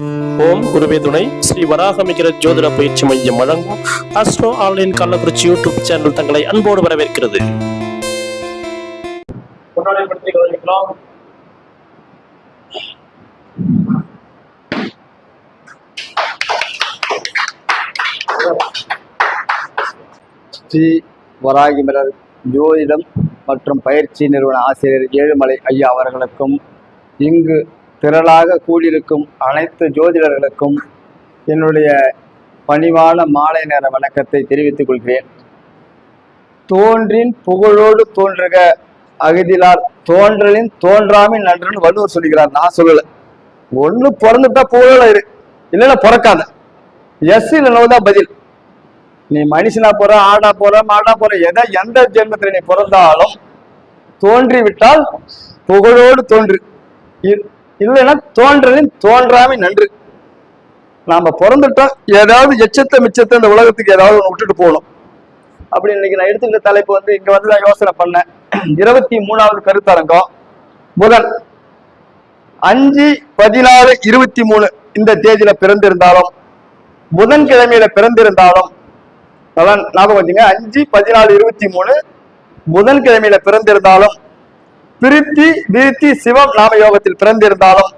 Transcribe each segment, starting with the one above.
ஓம் குருவே துணை. ஸ்ரீ வராகமிகிற ஜோதிட பயிற்சி மையம் வழங்கும் astro online Kallakurichi YouTube channel தங்களை அன்போடு வரவேற்கிறது. ஸ்ரீ வராகிமலர் ஜோதிடம் மற்றும் பயிற்சி நிறுவன ஆசிரியர் ஏழுமலை ஐயா அவர்களுக்கும் இங்கு திரளாக கூடியிருக்கும் அனைத்து ஜோதிடர்களுக்கும் என்னுடைய பணிவான மாலை நேர வணக்கத்தை தெரிவித்துக் கொள்கிறேன். தோன்றின் புகழோடு தோன்றுக அகதிலார் தோன்றலின் தோன்றாமின் நன்றுன்னு வள்ளுவர் சொல்லுகிறார் நான் சொல்லல. ஒண்ணு பிறந்துட்டா புகழோட இரு. இல்லைன்னா பிறக்காத. எஸ் இல்லைனோ தான் பதில். நீ மனுஷனா போற ஆடா போற மாடா போற எதை எந்த ஜென்மத்தில் நீ பிறந்தாலும் தோன்றி விட்டால் புகழோடு தோன்று. இல்லைன்னா தோன்றலின் தோன்றாமை நன்று. நாம பிறந்துட்டோம் ஏதாவது எச்சத்தை மிச்சத்தை இந்த உலகத்துக்கு ஏதாவது ஒன்று விட்டுட்டு போகணும். அப்படி இன்னைக்கு நான் எடுத்துக்கிட்ட தலைப்பு வந்து இங்க வந்து நான் யோசனை பண்ணேன். இருபத்தி மூணாவது கருத்தரங்கம். புதன் அஞ்சு பதினாறு இருபத்தி மூணு இந்த தேதியில பிறந்திருந்தாலும் புதன்கிழமையில பிறந்திருந்தாலும் அதான் ஞாபகம் வச்சுங்க அஞ்சு பதினாலு இருபத்தி மூணு புதன்கிழமையில பிறந்திருந்தாலும் பிரித்தி விருத்தி சிவம் நாம யோகத்தில் பிறந்திருந்தாலும்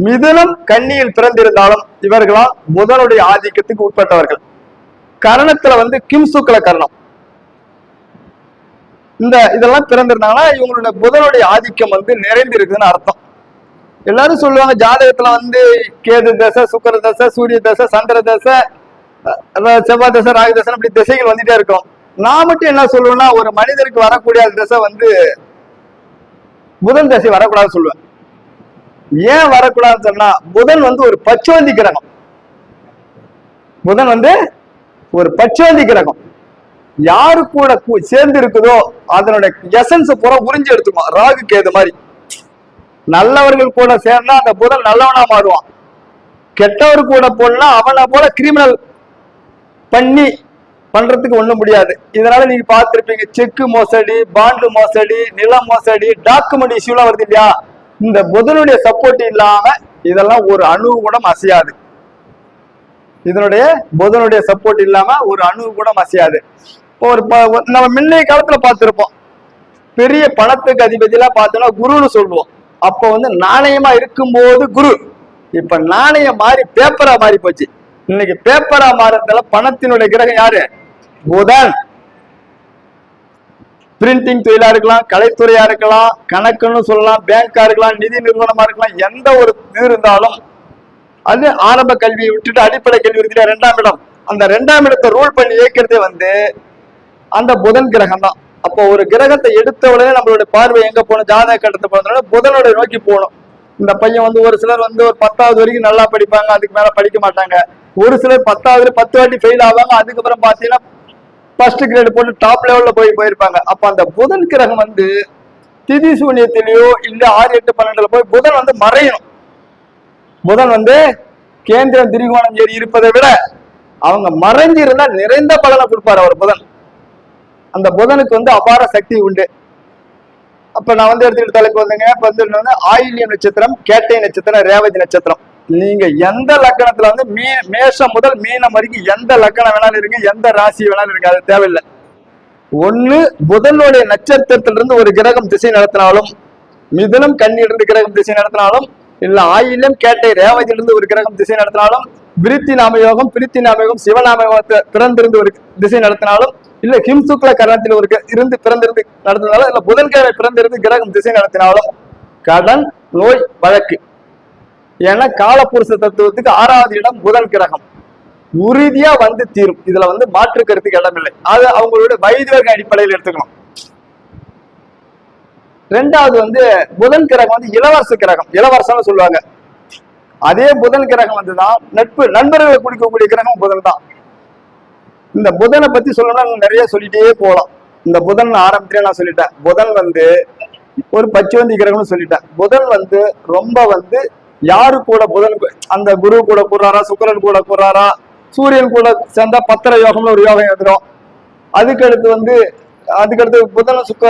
மிதுனம் கன்னியில் பிறந்திருந்தாலும் இவர்களா புதனுடைய ஆதிக்கத்துக்கு உட்பட்டவர்கள். கரணத்துல வந்து கிம்சுக்ல கரணம். இந்த இதெல்லாம் பிறந்திருந்தாங்கன்னா இவங்களுடைய புதனுடைய ஆதிக்கம் வந்து நிறைந்திருக்குதுன்னு அர்த்தம். எல்லாரும் சொல்லுவாங்க ஜாதகத்துல வந்து கேது தசை சுக்கர தசை சூரிய தசை சந்திர தசை செவ்வாய் தசை ராகு தசை அப்படி திசைகள் வந்துட்டே இருக்கும். நான் மட்டும் என்ன சொல்லுவேன்னா ஒரு மனிதருக்கு வரக்கூடிய தசை வந்து புதன் தசை வரக்கூடாதுன்னு சொல்லுவேன். ஏன் வரக்கூடாதுன்னு சொன்னா புதன் வந்து ஒரு பச்சோந்தி கிரகம். புதன் வந்து ஒரு பச்சோந்தி கிரகம். யாரு கூட சேர்ந்து இருக்குதோ அதனுடைய எசன்ஸ் பூரா உறிஞ்சு எடுத்துக்கும் ராகு கேது மாதிரி. நல்லவர்கள் கூட சேர்ந்தா அந்த புதன் நல்லவனா மாறுவான். கெட்டவர் கூட போனா அவனை போல கிரிமினல் பண்ணி பண்றதுக்கு ஒண்ணும் முடியாது. இதனால நீங்க பார்த்துருப்பீங்க செக்கு மோசடி பாண்டு மோசடி நில மோசடி டாக்குமெண்ட் இஷ்யூலாம் வருது இல்லையா? இந்த புதனுடைய சப்போர்ட் இல்லாம இதெல்லாம் ஒரு அணு கூட அசையாது. இதனுடைய புதனுடைய சப்போர்ட் இல்லாம ஒரு அணு கூட அசையாது ஒரு ப- ஒரு- நம்ம முன்னைய காலத்துல பார்த்திருப்போம். பெரிய பணத்துக்கு அதிபதியெல்லாம் பார்த்தோம்னா குருன்னு சொல்லுவோம். அப்போ வந்து நாணயமா இருக்கும்போது குரு. இப்ப நாணயம் மாறி பேப்பரா மாறி போச்சு. இன்னைக்கு பேப்பரா மாறதுல பணத்தினுடைய கிரகம் யாரு? புதன். பிரிண்டிங் தொழிலா இருக்கலாம் கலைத்துறையா இருக்கலாம் கணக்குன்னு சொல்லலாம் பேங்கா இருக்கலாம் நிதி நிறுவனமா இருக்கலாம் எந்த ஒரு இது இருந்தாலும் அது ஆரம்ப கல்வியை விட்டுட்டு அடிப்படை கல்வி இருக்கிற ரெண்டாம் இடம். அந்த ரெண்டாம் இடத்தை ரூல் பண்ணி இயக்கிறதே வந்து அந்த புதன் கிரகம் தான். அப்போ ஒரு கிரகத்தை எடுத்த உடனே நம்மளுடைய பார்வை எங்க போகணும்? ஜாதக கட்டத்தை போனதுனால புதனுடைய நோக்கி போகணும். இந்த பையன் வந்து ஒரு சிலர் வந்து ஒரு பத்தாவது வரைக்கும் நல்லா படிப்பாங்க அதுக்கு மேல படிக்க மாட்டாங்க. ஒரு சிலர் பத்தாவது பத்து வாட்டி ஃபெயில் ஆவாங்க அதுக்கப்புறம் பாத்தீங்கன்னா ஃபர்ஸ்ட் கிரேட் போட்டு டாப் லெவலில் போய் போயிருப்பாங்க. அப்போ அந்த புதன் கிரகம் வந்து திதி சூன்யத்திலேயோ இல்லை ஆறு எட்டு பன்னெண்டுல போய் புதன் வந்து மறையணும். புதன் வந்து கேந்திரம் திரிகோணம் ஏறி இருப்பதை விட அவங்க மறைஞ்சிருந்தா நிறைந்த பலனை கொடுப்பார் அவர் புதன். அந்த புதனுக்கு வந்து அபார சக்தி உண்டு. அப்ப நான் வந்து எடுத்துக்கிட்ட தலைப்பு வந்தேங்க. இப்போ வந்து ஆயில்யம் நட்சத்திரம் கேட்டை நட்சத்திரம் ரேவதி நட்சத்திரம். நீங்க எந்த லக்கணத்துல வந்து மீ மேஷம் முதல் மீனம் வரைக்கும் எந்த லக்கணம் வேணாலும் இருக்கு எந்த ராசி வேணாலும் இருக்கு அது தேவையில்லை. ஒண்ணு புதனுடைய நட்சத்திரத்திலிருந்து ஒரு கிரகம் திசை நடத்தினாலும் மிதுனம் கண்ணிலிருந்து கிரகம் திசை நடத்தினாலும் இல்ல ஆயிலம் கேட்டை ரேவதியிலிருந்து ஒரு கிரகம் திசை நடத்தினாலும் விருத்தி நாமயோகம் பிரித்தி நாமயோகம் சிவநாமயோகத்தை பிறந்திருந்து ஒரு திசை நடத்தினாலும் இல்ல ஹிம்சுக்ல கரணத்தில் ஒரு இருந்து பிறந்திருந்து நடத்தினாலும் இல்ல புதன்கிழமை பிறந்திருந்து கிரகம் திசை நடத்தினாலும் கடன் நோய் வழக்கு. ஏன்னா காலபுருஷ தத்துவத்துக்கு ஆறாவது இடம் புதன் கிரகம். உறுதியா வந்து தீரும். இதுல வந்து மாற்று கருத்துக்கு இடமில்லை. அது அவங்களோட வைத்தியர்க அடிப்படையில் எடுத்துக்கணும் ரெண்டாவது வந்து புதன் கிரகம் வந்து இளவரச கிரகம். இளவரசன்னு சொல்லுவாங்க. அதே புதன் கிரகம் வந்துதான் நட்பு நண்பர்களை குடிக்கக்கூடிய கிரகம் புதன் தான். இந்த புதனை பத்தி சொல்லணும்னா நிறைய சொல்லிட்டே போகலாம். இந்த புதன் ஆரம்பத்திலே நான் சொல்லிட்டேன். புதன் வந்து ஒரு பச்சுவந்தி கிரகம்னு சொல்லிட்டேன். புதன் வந்து ரொம்ப வந்து யாரு கூட புதன் அந்த குரு கூட கூறாரா சுக்கிரன் கூட கூறாரா சூரியன் கூட சேர்ந்தா பத்திர யோகம்னு ஒரு யோகம் எழுதுறோம் அதுக்கடுத்து வந்து அதுக்கடுத்து புதன் சுக்க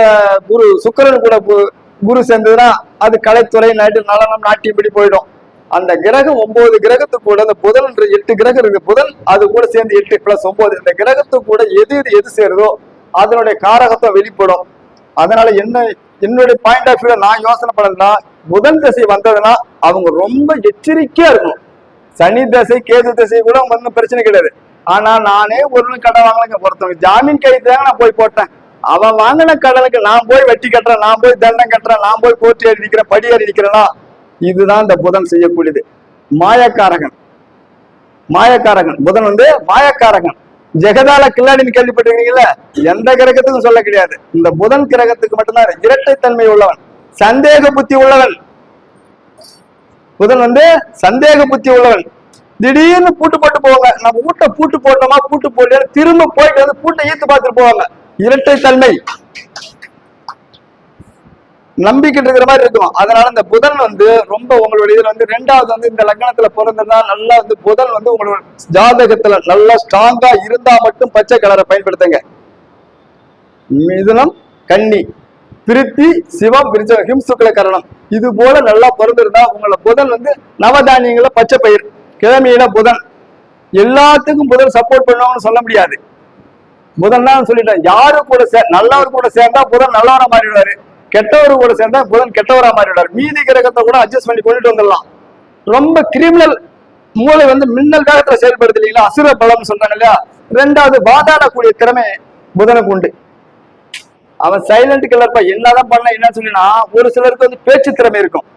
குரு சுக்கரன் கூட குரு சேர்ந்ததுன்னா அது கலைத்துறை நாட்டு நலனம் நாட்டியபடி போயிடும். அந்த கிரகம் ஒன்பது கிரகத்து கூட அந்த புதன் என்ற எட்டு கிரகம் இருக்கு புதன் அது கூட சேர்ந்து எட்டு பிளஸ் ஒன்பது. இந்த கிரகத்து கூட எது எது எது சேருதோ அதனுடைய காரகத்தை வெளிப்படும். அதனால என்ன என்னுடைய பாயிண்ட் ஆஃப் வியூல நான் யோசனை பண்ணதுன்னா புதன் தசை வந்ததுன்னா அவங்க ரொம்ப எச்சரிக்கையா இருக்கணும். சனி தசை கேது தசை கூட ஒன்றும் பிரச்சனை கிடையாது. ஆனா நானே ஒரு கடன் வாங்கலங்க ஒருத்தவங்க ஜாமீன் கைது தாங்க நான் போய் போட்டேன். அவன் வாங்கின கடனுக்கு நான் போய் வெட்டி கட்டுறேன் நான் போய் தண்டம் கட்டுறேன் நான் போய் கோர்ட்டு ஏறி நிற்கிறேன் படி ஏறி நிற்கிறேன்னா இதுதான் இந்த புதன் செய்யக்கூடியது. மாயக்காரகன். மாயக்காரகன். புதன் வந்து மாயக்காரகன். ஜெகதால கில்லாடின்னு கேள்விப்பட்டிருக்கீங்கல்ல? எந்த கிரகத்துக்கும் சொல்ல கிடையாது. இந்த புதன் கிரகத்துக்கு மட்டும்தான் இரட்டைத்தன்மை உள்ளவன். சந்தேக புத்தி உள்ளவன். புதன் வந்து சந்தேக புத்தி உள்ளவன். திடீர்னு பூட்டு போட்டு போவாங்க. நம்ம வீட்டை பூட்டு போட்டோமா பூட்டு போட்டு திரும்ப போயிட்டு வந்து பூட்டை ஈத்து பார்த்துட்டு போவாங்க. இரட்டை தன்மை. நம்பிக்கிட்டு இருக்கிற மாதிரி இருக்கும். அதனால இந்த புதன் வந்து ரொம்ப உங்களுடைய இதுல வந்து ரெண்டாவது வந்து இந்த லக்னத்துல பிறந்ததுன்னா நல்லா வந்து புதன் வந்து உங்களோட ஜாதகத்துல நல்லா ஸ்ட்ராங்கா இருந்தா மட்டும் பச்சை கலரை பயன்படுத்துங்க. மிதுனம் கன்னி. பிரித்தி சிவம் பிரிச்ச ஹிம்சுக்களை கரணம் இது போல நல்லா பிறந்திருந்தா உங்களை புதன் வந்து நவதானியங்கள பச்சை பயிர் கிழமையில புதன். எல்லாத்துக்கும் புதன் சப்போர்ட் பண்ணுவாங்கன்னு சொல்ல முடியாது. புதன் தான் சொல்லிட்டேன். யாரு கூட சே நல்லவர் கூட சேர்ந்தா புதன் நல்லவரா மாறிடுவாரு. கெட்டவர் கூட சேர்ந்தா புதன் கெட்டவரா மாறிடுவாரு. மீதி கிரகத்தை கூட அட்ஜஸ்ட் பண்ணி கொண்டுட்டு வந்துடலாம். ரொம்ப கிரிமினல் மூளை வந்து மின்னல் வேகத்துல செயல்படுது இல்லைங்களா? அசுர பலம் சொன்னாங்க இல்லையா? ரெண்டாவது வாதாடக்கூடிய திறமை புதனுக்கு உண்டு. அவன் சைலண்ட் கிளர்ப்பா என்னதான் பண்ண என்ன சொல்லினா ஒரு சிலருக்கு வந்து பேச்சு திறமை இருக்கும்.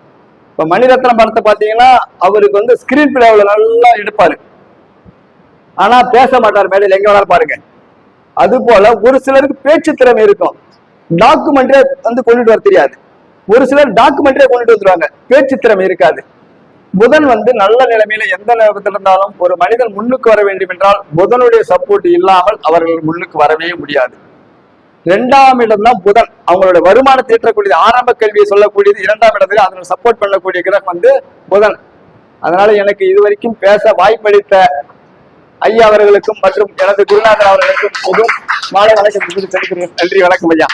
இப்ப மணிரத்னம் படத்தை பாத்தீங்கன்னா அவருக்கு வந்து ஸ்கிரீன் பிளேவில் நல்லா எடுப்பாரு. ஆனா பேச மாட்டார் மேடையில் எங்க வேணாலும் பாருங்க. அது போல ஒரு சிலருக்கு பேச்சு திறமை இருக்கும். டாக்குமெண்ட்ரே வந்து கொண்டுட்டு வர தெரியாது. ஒரு சிலர் டாக்குமெண்ட்ரே கொண்டுட்டு வந்துருவாங்க. பேச்சு திறமை இருக்காது. புதன் வந்து நல்ல நிலைமையில எந்த நேரத்தில் இருந்தாலும் ஒரு மனிதன் முன்னுக்கு வர வேண்டும் என்றால் புதனுடைய சப்போர்ட் இல்லாமல் அவர்கள் முன்னுக்கு வரவே முடியாது. இரண்டாம் இடம் தான் புதன். அவங்களோட வருமானத்தை ஈட்டக்கூடியது ஆரம்ப கல்வியை சொல்லக்கூடியது இரண்டாம் இடத்துல அதனை சப்போர்ட் பண்ணக்கூடிய கிரகம் வந்து புதன். அதனால எனக்கு இதுவரைக்கும் பேச வாய்ப்பளித்த ஐயா அவர்களுக்கும் மற்றும் எனது குருநாதர் அவர்களுக்கும் பொது மாலை வணக்கம் தெரிவிக்கிறேன் நன்றி வணக்கம் ஐயா.